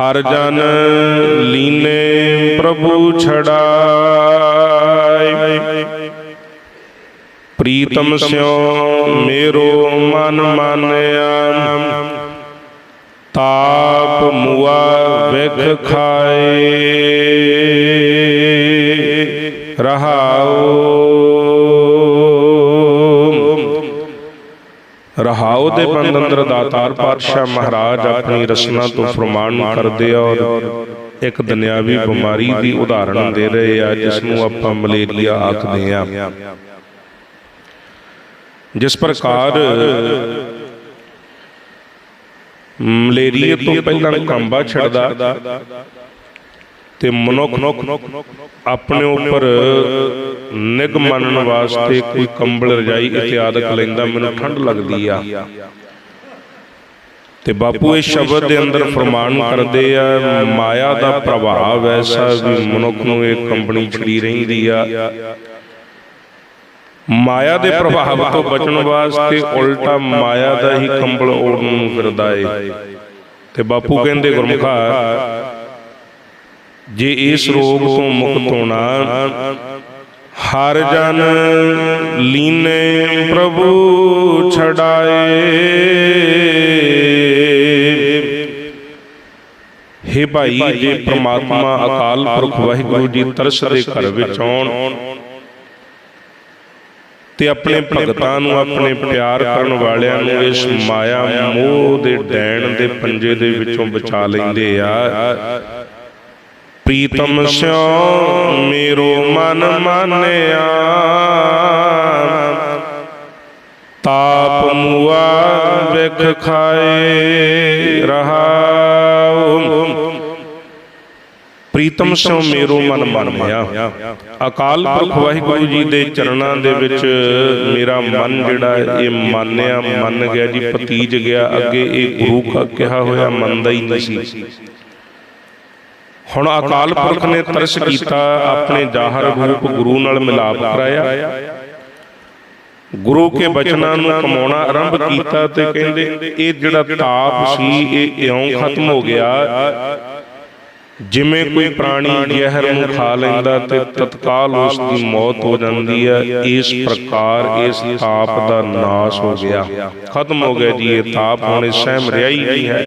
ਹਰ ਜਨ ਲੀਨੇ ਪ੍ਰਭੂ ਛੜਾਏ ਪ੍ਰੀਤਮ ਸਿਉ ਮੇਰੋ ਮਨ ਮਾਨਿਆ। ਤਾਪ ਮੁਆ ਵਿਖ ਖਾਏ। ਰਹਾਉ ਰਹਾਉ ਦੇ ਬੰਦ ਅੰਦਰ ਦਾਤਾਰ ਪਾਤਸ਼ਾਹ ਮਹਾਰਾਜ ਆਪਣੀ ਰਸਨਾ ਤੋਂ ਫਰਮਾਨ ਕਰਦੇ ਔਰ ਇੱਕ ਦੁਨਿਆਵੀ ਬਿਮਾਰੀ ਦੀ ਉਦਾਹਰਣ ਦੇ ਰਹੇ ਆ ਜਿਸ ਨੂੰ ਆਪਾਂ ਮਲੇਰੀਆ ਆਖਦੇ ਆ ਜਿਸ ਪ੍ਰਕਾਰ ਮਲੇਰੀਏ ਤੋਂ ਪਹਿਲਾਂ ਕੰਬਾ ਛੱਡਦਾ ਤੇ ਮਨੁੱਖ ਆਪਣੇ ਉੱਪਰ ਨਿਗ ਮੰਨਣ ਵਾਸਤੇ ਕੋਈ ਕੰਬਲ ਰਜਾਈ ਇਤਿਆਦਿਕ ਲੈਂਦਾ, ਮੈਨੂੰ ਠੰਡ ਲੱਗਦੀ ਆ। ਤੇ ਬਾਪੂ, ਇਹ ਸ਼ਬਦ ਦੇ ਅੰਦਰ ਫਰਮਾਨ ਕਰਦੇ ਆ, ਮਾਇਆ ਦਾ ਪ੍ਰਭਾਵ ਐਸਾ ਵੀ ਮਨੁੱਖ ਨੂੰ ਇਹ ਕੰਬਣੀ ਛੜੀ ਰਹਿੰਦੀ ਆ। ਮਾਇਆ ਦੇ ਪ੍ਰਭਾਵ ਤੋਂ ਬਚਣ ਵਾਸਤੇ ਉਲਟਾ ਮਾਇਆ ਦਾ ਹੀ ਕੰਬਲ ਓੜਨ ਨੂੰ ਫਿਰਦਾ ਏ। ਤੇ ਬਾਪੂ ਕਹਿੰਦੇ, ਗੁਰਮੁਖਾ ਜੇ ਇਸ ਰੋਗ ਤੋਂ ਮੁਕਤ ਹੋਣਾ ਹਰ ਜਨ ਲੀਨੇ ਪ੍ਰਭੂ ਛਡਾਏ। ਹੇ ਭਾਈ ਜੇ ਪ੍ਰਮਾਤਮਾ ਅਕਾਲ ਪੁਰਖ ਵਾਹਿਗੁਰੂ ਜੀ ਤਰਸ ਦੇ ਘਰ ਵਿੱਚ ਆਉਣ ਤੇ ਆਪਣੇ ਭਗਤਾਂ ਨੂੰ ਆਪਣੇ ਪਿਆਰ ਕਰਨ ਵਾਲਿਆਂ ਨੂੰ ਇਸ ਮਾਇਆ ਮੋਹ ਦੇ ਡੈਣ ਦੇ ਪੰਜੇ ਦੇ ਵਿੱਚੋਂ ਬਚਾ ਲੈਂਦੇ ਆ। ਪ੍ਰੀਤਮ ਸਿਉ ਮੇਰੋ ਮਨ ਮਾਨਿਆ। ਤਾਪ ਮੁਆ ਵਿਖ ਖਾਏ ਰਹਾਉ। ਪ੍ਰੀਤਮ ਸਿਉ ਮੇਰੋ ਮਨ ਮੰਨਿਆ। ਅਕਾਲ ਪੁਰਖ ਵਾਹਿਗੁਰੂ ਜੀ ਦੇ ਚਰਨਾਂ ਦੇ ਵਿੱਚ ਮੇਰਾ ਮਨ ਜਿਹੜਾ ਇਹ ਮੰਨਿਆ ਮੰਨ ਗਿਆ ਜੀ ਪਤੀਜ ਗਿਆ। ਅੱਗੇ ਇਹ ਗੁਰੂ ਕਾ ਕਿਹਾ ਹੋਇਆ ਮੰਨਦਾ ਹੀ ਨਹੀਂ ਸੀ। ਹੁਣ ਅਕਾਲ ਪੁਰਖ ਨੇ ਤਰਸ ਕੀਤਾ, ਆਪਣੇ ਜ਼ਾਹਰ ਰੂਪ ਗੁਰੂ ਨਾਲ ਮਿਲਾਪ ਕਰਾਇਆ। ਗੁਰੂ ਕੇ ਬਚਨਾਂ ਨੂੰ ਕਮਾਉਣਾ ਆਰੰਭ ਕੀਤਾ ਤੇ ਕਹਿੰਦੇ, ਇਹ ਜਿਹੜਾ ਤਾਪ ਸੀ, ਇਹ ਇਉਂ ਖਤਮ ਹੋ ਗਿਆ। ਜਿਵੇਂ ਕੋਈ ਪ੍ਰਾਣੀ ਜ਼ਹਿਰ ਨੂੰ ਖਾ ਲੈਂਦਾ ਤੇ ਤਤਕਾਲ ਉਸ ਦੀ ਮੌਤ ਹੋ ਜਾਂਦੀ ਹੈ, ਇਸ ਪ੍ਰਕਾਰ ਇਸ ਤਾਪ ਦਾ ਨਾਸ਼ ਹੋ ਗਿਆ। ਖਤਮ ਹੋ ਗਿਆ ਜੀ, ਇਹ ਤਾਪ ਹੁਣ ਸਹਿਮ ਰਿਹਾ ਹੀ ਨਹੀਂ ਹੈ।